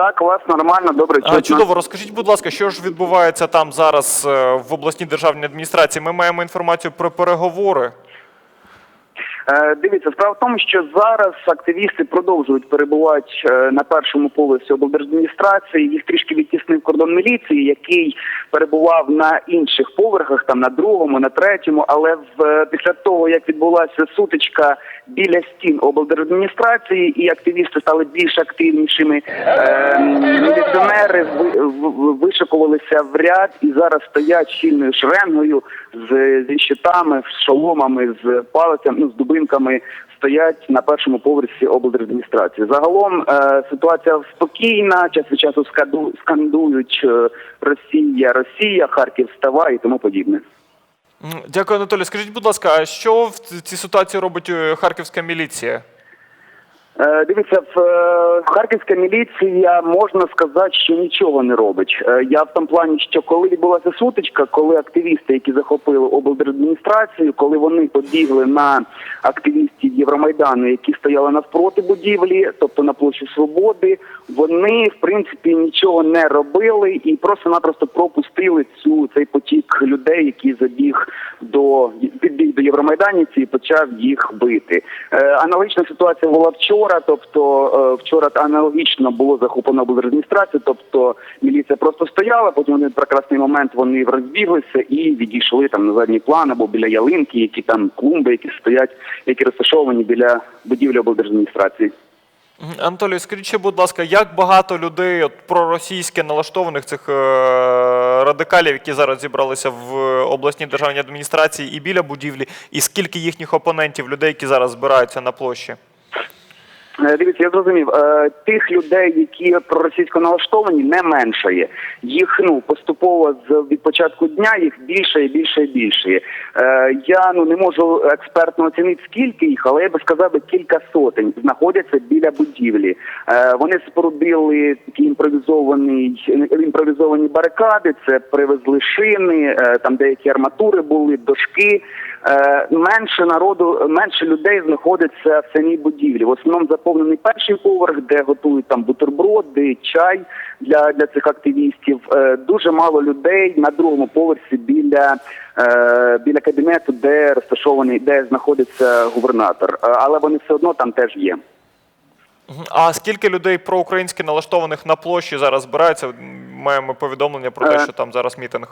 Так, вас нормально, добре чутно. чудово, розкажіть, будь ласка, що ж відбувається там зараз е, в обласній державній адміністрації? Ми маємо інформацію про переговори. Е, Дивіться, справа в тому, що зараз активісти продовжують перебувати е, на першому поверсі облдержадміністрації. Їх трішки відтіснив кордон міліції, який перебував на інших поверхах, там на другому, на третьому. Але в е, після того, як відбулася сутичка біля стін облдержадміністрації, і активісти стали більш активнішими, е, міліціонери вишикувалися в ряд і зараз стоять щільною шеренгою з зі щитами, з шоломами, з палицями, ну з дубинками стоять на першому поверсі облдержадміністрації. Загалом е, ситуація спокійна, час від часу скаду, скандують е, Росія, Росія, Харків вставай і тому подібне. Дякую, Анатолій. Скажіть, будь ласка, а що в цій ситуації робить е, харківська міліція? Е, Дивіться, в е, харківська міліція можна сказати, що нічого не робить. Я в тому плані, що коли відбулася сутичка, коли активісти, які захопили облдержадміністрацію, коли вони побігли на активістів Євромайдану, які стояли навпроти будівлі, тобто на площі Свободи, вони в принципі нічого не робили і просто-напросто пропустили цю цей потік людей, який забіг до підбіг до євромайданівців і почав їх бити. Е, аналогічна ситуація була вчора. Тобто е, вчора аналогічно було захоплено облдержадміністрацію, тобто міліція просто стояла. Потім вони прекрасний момент вони розбіглися і відійшли там на задній план або біля ялинки, які там клумби, які стоять, які розташовані біля будівлі облдержадміністрації. Анатолій, скажіть будь ласка, як багато людей от, проросійське налаштованих цих е, радикалів, які зараз зібралися в обласній державній адміністрації і біля будівлі, і скільки їхніх опонентів, людей, які зараз збираються на площі? Е, Дивіться, я зрозумів. Е, Тих людей, які проросійсько налаштовані, не меншає. Їх ну поступово з від початку дня їх більше і більше і більше. Я ну не можу експертно оцінити скільки їх, але я би сказав кілька сотень знаходяться біля будівлі. Е, Вони спорудили такі імпровізовані імпровізовані барикади. Це привезли шини, там деякі арматури були, дошки. Е, менше народу, менше людей знаходиться в самій будівлі. В основному заповнений перший поверх, де готують там бутерброди, чай для, для цих активістів. Е, дуже мало людей на другому поверсі біля, е, біля кабінету, де розташований, де знаходиться губернатор. Але вони все одно там теж є. А скільки людей проукраїнськи налаштованих на площі зараз збираються? Маємо повідомлення про те, що там зараз мітинг.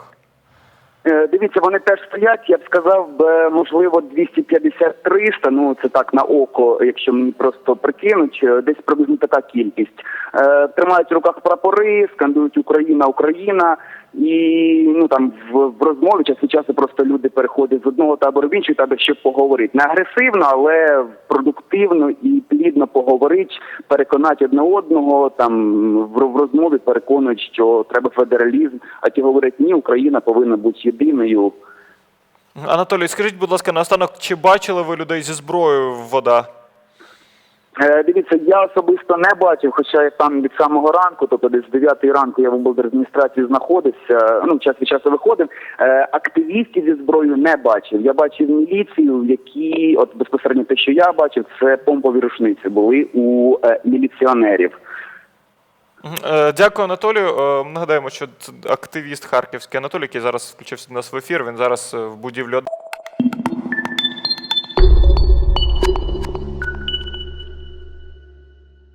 Е, Дивіться, вони теж стоять. Я б сказав, можливо, 250-300, Ну це так на око, якщо мені просто прикинуть, десь приблизно така кількість. Е, Тримають в руках прапори, скандують Україна, Україна. І ну там в, в розмові час від часу просто люди переходять з одного табору в інший табор, щоб поговорити. Не агресивно, але продуктивно і плідно поговорити, переконати одне одного. Там в, в розмові переконують, що треба федералізм. А ті говорять, ні, Україна повинна бути єдиною. Анатолій, скажіть, будь ласка, наостанок, чи бачили ви людей зі зброєю в вода? Е, Дивіться, я особисто не бачив, хоча я там від самого ранку, тобто десь з 9 ранку я в облдержадміністрації знаходився, ну час від часу виходив. Е, Активістів зі зброєю не бачив. Я бачив міліцію, які от безпосередньо те, що я бачив, це помпові рушниці були у е, міліціонерів. Дякую, Анатолію. Нагадаємо, що активіст харківський Анатолій, який зараз включився до нас в ефір. Він зараз в будівлі. «Од».